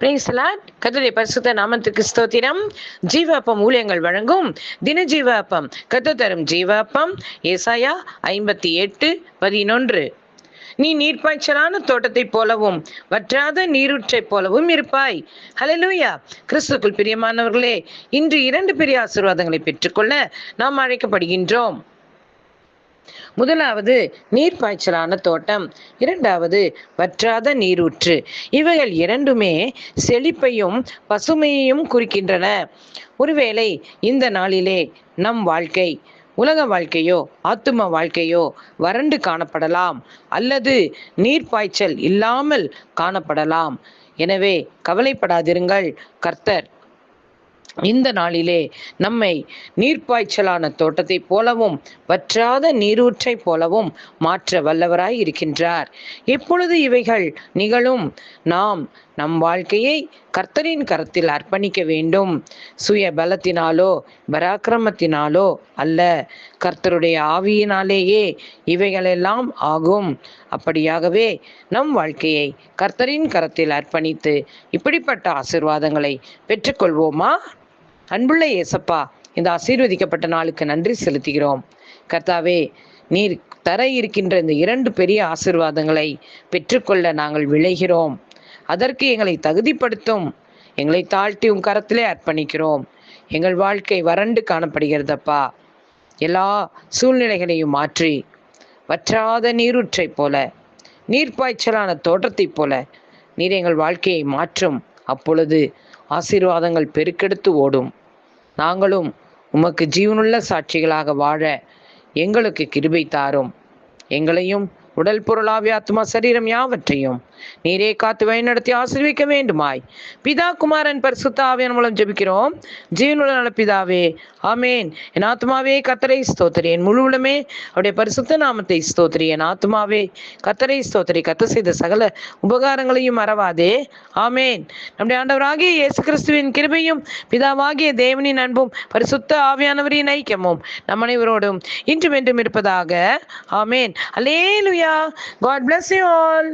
பிரேசலாட் கத்துடைய பரிசுத்த நாமத்துக்கு ஸ்தோத்திரம். ஜீவாப்பம் ஊழியங்கள் வழங்கும் தின ஜீவாப்பம். கத்து தரும் ஜீவாப்பம். ஏசாயா ஐம்பத்தி எட்டு பதினொன்று. நீ நீர்ப்பாய்ச்சலான தோட்டத்தைப் போலவும் வற்றாத நீரூற்றைப் போலவும் இருப்பாய். ஹலலூயா கிறிஸ்துக்குள் பிரியமானவர்களே இன்று இரண்டு பெரிய ஆசீர்வாதங்களை பெற்றுக்கொள்ள நாம் அழைக்கப்படுகின்றோம். முதலாவது நீர் பாய்ச்சலான தோட்டம் இரண்டாவது வற்றாத நீரூற்று. இவைகள் இரண்டுமே செழிப்பையும் பசுமையையும் குறிக்கின்றன. ஒருவேளை இந்த நாளிலே நம் வாழ்க்கை உலக வாழ்க்கையோ ஆத்தும வாழ்க்கையோ வறண்டு காணப்படலாம் அல்லது நீர்ப்பாய்ச்சல் இல்லாமல் காணப்படலாம். எனவே கவலைப்படாதிருங்கள் கர்த்தர் இந்த நாளிலே நம்மை நீர்ப்பாய்ச்சலான தோட்டத்தைப் போலவும் வற்றாத நீரூற்றைப் போலவும் மாற்ற வல்லவராய் இருக்கின்றார். எப்பொழுது இவைகள் நிகழும்? நாம் நம் வாழ்க்கையை கர்த்தரின் கரத்தில் அர்ப்பணிக்க வேண்டும். சுய பலத்தினாலோ பராக்கிரமத்தினாலோ அல்ல கர்த்தருடைய ஆவியினாலேயே இவைகளெல்லாம் ஆகும். அப்படியாகவே நம் வாழ்க்கையை கர்த்தரின் கரத்தில் அர்ப்பணித்து இப்படிப்பட்ட ஆசிர்வாதங்களை பெற்றுக்கொள்வோமா? அன்புள்ள இயேசப்பா இந்த ஆசீர்வதிக்கப்பட்ட நாளுக்கு நன்றி செலுத்துகிறோம். கர்த்தாவே நீர் தர இருக்கின்ற இந்த இரண்டு பெரிய ஆசிர்வாதங்களை பெற்றுக்கொள்ள நாங்கள் விளைகிறோம் அதற்கு எங்களை தகுதிப்படுத்தும் எங்களை தாழ்த்தி உன் கரத்திலே அர்ப்பணிக்கிறோம். எங்கள் வாழ்க்கை வறண்டு காணப்படுகிறதப்பா. எல்லா சூழ்நிலைகளையும் மாற்றி வற்றாத நீரூற்றைப் போல நீர்ப்பாய்ச்சலான தோட்டத்தைப் போல நீர் எங்கள் வாழ்க்கையை மாற்றும். அப்பொழுது ஆசீர்வாதங்கள் பெருக்கெடுத்து ஓடும். நாங்களும் உமக்கு ஜீவனுள்ள சாட்சிகளாக வாழ எங்களுக்கு கிருபை தாரும். எங்களையும் உடல் பொருளாவி ஆத்மா சரீரம் யாவற்றையும் நீரே காத்து வழிநடத்தி ஆசிர்விக்க வேண்டுமாய். பிதா குமாரன் பரிசுத்த ஆவியன் மூலம் ஜெபிக்கிறோம். ஜீவனுள்ள நல பிதாவே ஆமேன். என் ஆத்மாவே கத்தரை ஸ்தோத்திரி. என் முழு உளமே அவருடைய பரிசுத்த நாமத்தை ஸ்தோத்திரி. என் ஆத்மாவே கத்தரை ஸ்தோத்திரி. கத்த செய்த சகல உபகாரங்களையும் மறவாதே. ஆமேன். நம்முடைய ஆண்டவராகிய இயேசு கிறிஸ்துவின் கிருபையும் பிதாவாகிய தேவனின் அன்பும் பரிசுத்த ஆவியானவரின் ஐக்கியமும் நம் அனைவரோடும் இன்றும் என்றும் இருப்பதாக. Amen. Alleluia God bless you all